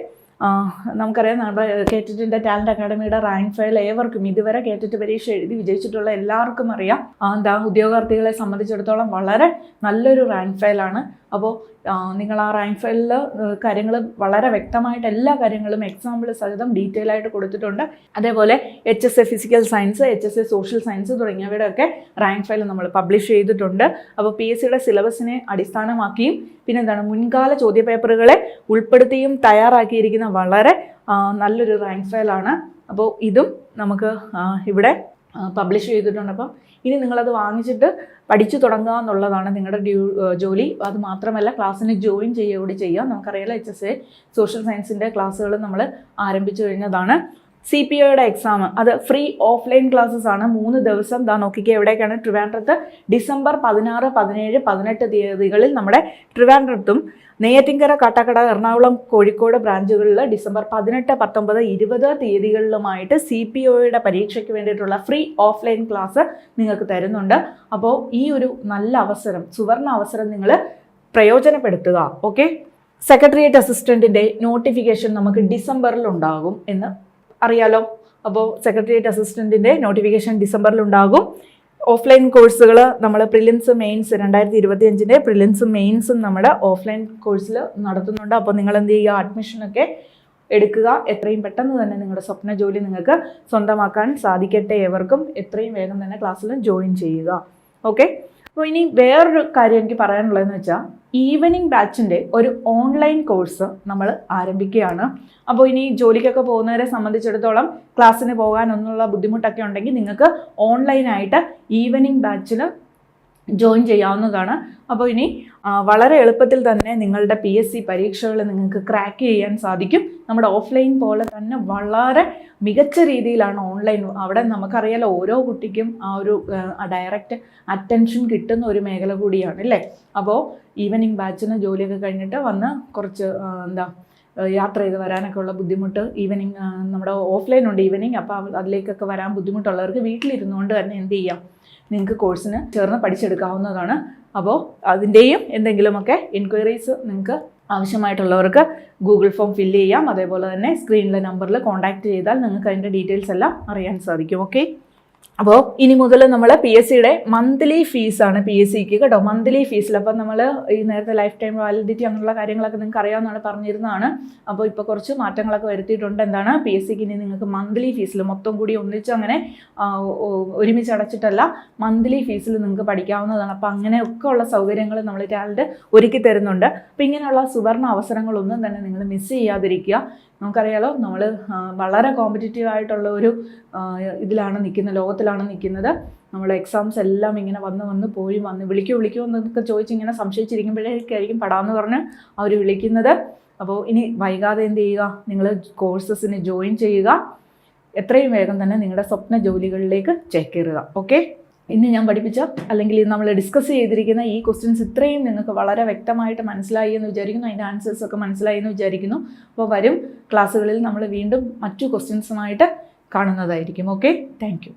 നമുക്കറിയാം നമ്മുടെ കേറ്ററ്റിന്റെ ടാലന്റ് അക്കാഡമിയുടെ റാങ്ക് ഫയൽ ഏവർക്കും ഇതുവരെ കേറ്ററ്റ് പരീക്ഷ എഴുതി വിജയിച്ചിട്ടുള്ള എല്ലാവർക്കും അറിയാം. എന്താ ഉദ്യോഗാർത്ഥികളെ സംബന്ധിച്ചിടത്തോളം വളരെ നല്ലൊരു റാങ്ക് ഫയലാണ് അപ്പോൾ നിങ്ങൾ ആ റാങ്ക് ഫയലിൽ കാര്യങ്ങൾ വളരെ വ്യക്തമായിട്ട് എല്ലാ കാര്യങ്ങളും എക്സാമ്പിൾ സഹിതം ഡീറ്റെയിൽ ആയിട്ട് കൊടുത്തിട്ടുണ്ട്. അതേപോലെ H S A physical science H S A social science തുടങ്ങിയവയുടെ ഒക്കെ റാങ്ക് ഫയൽ നമ്മൾ പബ്ലിഷ് ചെയ്തിട്ടുണ്ട്. അപ്പോൾ പി എസ് സിയുടെ സിലബസിനെ അടിസ്ഥാനമാക്കിയും പിന്നെന്താണ് മുൻകാല ചോദ്യപേപ്പറുകളെ ഉൾപ്പെടുത്തിയും തയ്യാറാക്കിയിരിക്കുന്ന വളരെ നല്ലൊരു റാങ്ക് ഫയലാണ്. അപ്പോൾ ഇതും നമുക്ക് ഇവിടെ പബ്ലിഷ് ചെയ്തിട്ടുണ്ട്. അപ്പം ഇനി നിങ്ങളത് വാങ്ങിച്ചിട്ട് പഠിച്ചു തുടങ്ങുക എന്നുള്ളതാണ് നിങ്ങളുടെ ഡ്യൂ ജോലി. അത് മാത്രമല്ല ക്ലാസ്സിന് ജോയിൻ ചെയ്യുക കൂടി ചെയ്യുക നമുക്കറിയാലോ എച്ച് എസ് എ സോഷ്യൽ സയൻസിന്റെ ക്ലാസ്സുകൾ നമ്മൾ ആരംഭിച്ചു കഴിഞ്ഞതാണ്. സി പി ഒയുടെ എക്സാം അത് ഫ്രീ ഓഫ്ലൈൻ ക്ലാസ്സസ് ആണ്. മൂന്ന് ദിവസം ദാ നോക്കിക്കുക എവിടേക്കാണ്? ട്രിവാൻഡ്രത്ത് ഡിസംബർ പതിനാറ് പതിനേഴ് പതിനെട്ട് തീയതികളിൽ നമ്മുടെ ട്രിവാൻഡ്രത്തും നെയ്യാറ്റിൻകര കാട്ടാക്കട എറണാകുളം കോഴിക്കോട് ബ്രാഞ്ചുകളിൽ ഡിസംബർ പതിനെട്ട് പത്തൊമ്പത് ഇരുപത് തീയതികളിലുമായിട്ട് സി പി ഒയുടെ പരീക്ഷയ്ക്ക് വേണ്ടിയിട്ടുള്ള ഫ്രീ ഓഫ്ലൈൻ ക്ലാസ് നിങ്ങൾക്ക് തരുന്നുണ്ട്. അപ്പോൾ ഈ ഒരു നല്ല അവസരം സുവർണ അവസരം നിങ്ങൾ പ്രയോജനപ്പെടുത്തുക ഓക്കെ സെക്രട്ടേറിയറ്റ് അസിസ്റ്റന്റിന്റെ നോട്ടിഫിക്കേഷൻ നമുക്ക് ഡിസംബറിൽ ഉണ്ടാകും എന്ന് അറിയാലോ. അപ്പോൾ സെക്രട്ടേറിയറ്റ് അസിസ്റ്റന്റിന്റെ നോട്ടിഫിക്കേഷൻ ഡിസംബറിൽ ഉണ്ടാകും ഓഫ്ലൈൻ കോഴ്സുകൾ നമ്മൾ പ്രിലിംസ് മെയിൻസ് രണ്ടായിരത്തി ഇരുപത്തി അഞ്ചിന്റെ പ്രിലിംസും മെയിൻസും നമ്മുടെ ഓഫ്ലൈൻ കോഴ്സിൽ നടത്തുന്നുണ്ട്. അപ്പോൾ നിങ്ങൾ എന്ത് ചെയ്യുക അഡ്മിഷനൊക്കെ എടുക്കുക. എത്രയും പെട്ടെന്ന് തന്നെ നിങ്ങളുടെ സ്വപ്ന ജോലി നിങ്ങൾക്ക് സ്വന്തമാക്കാൻ സാധിക്കട്ടെ എവർക്കും എത്രയും വേഗം തന്നെ ക്ലാസ്സിൽ ജോയിൻ ചെയ്യുക. ഓക്കെ? അപ്പോൾ ഇനി വേറൊരു കാര്യം എനിക്ക് പറയാനുള്ളതെന്ന് വെച്ചാൽ ഈവനിങ് ബാച്ചിന്റെ ഒരു ഓൺലൈൻ കോഴ്സ് നമ്മൾ ആരംഭിക്കുകയാണ്. അപ്പോൾ ഇനി ജോലിക്കൊക്കെ പോകുന്നവരെ സംബന്ധിച്ചിടത്തോളം ക്ലാസ്സിന് പോകാനൊന്നുള്ള ബുദ്ധിമുട്ടൊക്കെ ഉണ്ടെങ്കിൽ നിങ്ങൾക്ക് ഓൺലൈനായിട്ട് ഈവനിങ് ബാച്ചിൽ ജോയിൻ ചെയ്യാവുന്നതാണ്. അപ്പോൾ ഇനി വളരെ എളുപ്പത്തിൽ തന്നെ നിങ്ങളുടെ പി എസ് സി പരീക്ഷകൾ നിങ്ങൾക്ക് ക്രാക്ക് ചെയ്യാൻ സാധിക്കും. നമ്മുടെ ഓഫ്ലൈൻ പോലെ തന്നെ വളരെ മികച്ച രീതിയിലാണ് ഓൺലൈൻ അവിടെ നമുക്കറിയാലോ ഓരോ കുട്ടിക്കും ആ ഒരു ഡയറക്റ്റ് അറ്റൻഷൻ കിട്ടുന്ന ഒരു മേഖല കൂടിയാണ് അല്ലേ? അപ്പോൾ ഈവനിങ് ബാച്ചിന് ജോലിയൊക്കെ കഴിഞ്ഞിട്ട് വന്ന് കുറച്ച് എന്താ യാത്ര ചെയ്ത് വരാനൊക്കെ ഉള്ള ബുദ്ധിമുട്ട് ഈവനിങ് നമ്മുടെ ഓഫ്ലൈൻ ഉണ്ട് ഈവനിങ് അപ്പോൾ അതിലേക്കൊക്കെ വരാൻ ബുദ്ധിമുട്ടുള്ളവർക്ക് വീട്ടിലിരുന്നുകൊണ്ട് തന്നെ എന്ത് ചെയ്യാം? നിങ്ങൾക്ക് കോഴ്സിന് ചേർന്ന് പഠിച്ചെടുക്കാവുന്നതാണ്. അപ്പോൾ അതിന്റെയും എന്തെങ്കിലുമൊക്കെ എൻക്വയറീസ് നിങ്ങൾക്ക് ആവശ്യമായിട്ടുള്ളവർക്ക് ഗൂഗിൾ ഫോം ഫില്ല് ചെയ്യാം. അതേപോലെ തന്നെ സ്ക്രീനിലെ നമ്പറിൽ കോൺടാക്റ്റ് ചെയ്താൽ നിങ്ങൾക്ക് അതിന്റെ ഡീറ്റെയിൽസ് എല്ലാം അറിയാൻ സാധിക്കും. ഓക്കെ അപ്പോൾ ഇനി മുതൽ നമ്മൾ പി എസ് സിയുടെ മന്ത്ലി ഫീസാണ് പി എസ് സിക്ക് കേട്ടോ. മന്ത്ലി ഫീസിൽ അപ്പം നമ്മൾ ഈ നേരത്തെ ലൈഫ് ടൈം വാലിഡിറ്റി അങ്ങനെയുള്ള കാര്യങ്ങളൊക്കെ നിങ്ങൾക്ക് അറിയാവുന്നതാണ് പറഞ്ഞിരുന്നതാണ്. അപ്പോൾ ഇപ്പോൾ കുറച്ച് മാറ്റങ്ങളൊക്കെ വരുത്തിയിട്ടുണ്ട്. എന്താണ്? പി എസ് സിക്ക് ഇനി നിങ്ങൾക്ക് മന്ത്ലി ഫീസിൽ മൊത്തം കൂടി ഒന്നിച്ച് അങ്ങനെ ഒരുമിച്ച് അടച്ചിട്ടല്ല മന്ത്ലി ഫീസിൽ നിങ്ങൾക്ക് പഠിക്കാവുന്നതാണ്. അപ്പോൾ അങ്ങനെയൊക്കെ ഉള്ള സൗകര്യങ്ങൾ നമ്മൾ ടാലന്റ് ഒരുക്കി തരുന്നുണ്ട്. അപ്പോൾ ഇങ്ങനെയുള്ള സുവർണ അവസരങ്ങളൊന്നും തന്നെ നിങ്ങൾ മിസ് ചെയ്യാതിരിക്കുക. നമുക്കറിയാലോ നമ്മൾ വളരെ കോമ്പറ്റീറ്റീവ് ആയിട്ടുള്ള ഒരു ഇതിലാണ് നിൽക്കുന്നത് ലോകത്തിലാണ് നിൽക്കുന്നത്. നമ്മൾ എക്സാംസ് എല്ലാം ഇങ്ങനെ വന്ന് വന്ന് പോയി വന്ന് വിളിക്കൂ വിളിക്കൂ എന്നൊക്കെ ചോദിച്ച് ഇങ്ങനെ സംശയിച്ചിരിക്കുമ്പോഴേക്കായിരിക്കും പടാന്ന് പറഞ്ഞ് അവർ വിളിക്കുന്നത്. അപ്പോൾ ഇനി വൈകാതെ എന്ത് ചെയ്യുക? നിങ്ങൾ കോഴ്സസിന് ജോയിൻ ചെയ്യുക. എത്രയും വേഗം തന്നെ നിങ്ങളുടെ സ്വപ്ന ജോലികളിലേക്ക് ചേക്കേറുക. ഓക്കെ ഇന്ന് ഞാൻ പഠിപ്പിച്ച അല്ലെങ്കിൽ നമ്മൾ ഡിസ്കസ് ചെയ്തിരിക്കുന്ന ഈ ക്വസ്റ്റ്യൻസ് ഇത്രയും നിങ്ങൾക്ക് വളരെ വ്യക്തമായിട്ട് മനസ്സിലായി എന്ന് വിചാരിക്കുന്നു. അതിന്റെ ആൻസേഴ്സ് ഒക്കെ മനസ്സിലായി എന്ന് വിചാരിക്കുന്നു. അപ്പോൾ വരും ക്ലാസ്സുകളിൽ നമ്മൾ വീണ്ടും മറ്റു ക്വസ്റ്റ്യൻസുമായിട്ട് കാണുന്നതായിരിക്കും. Okay thank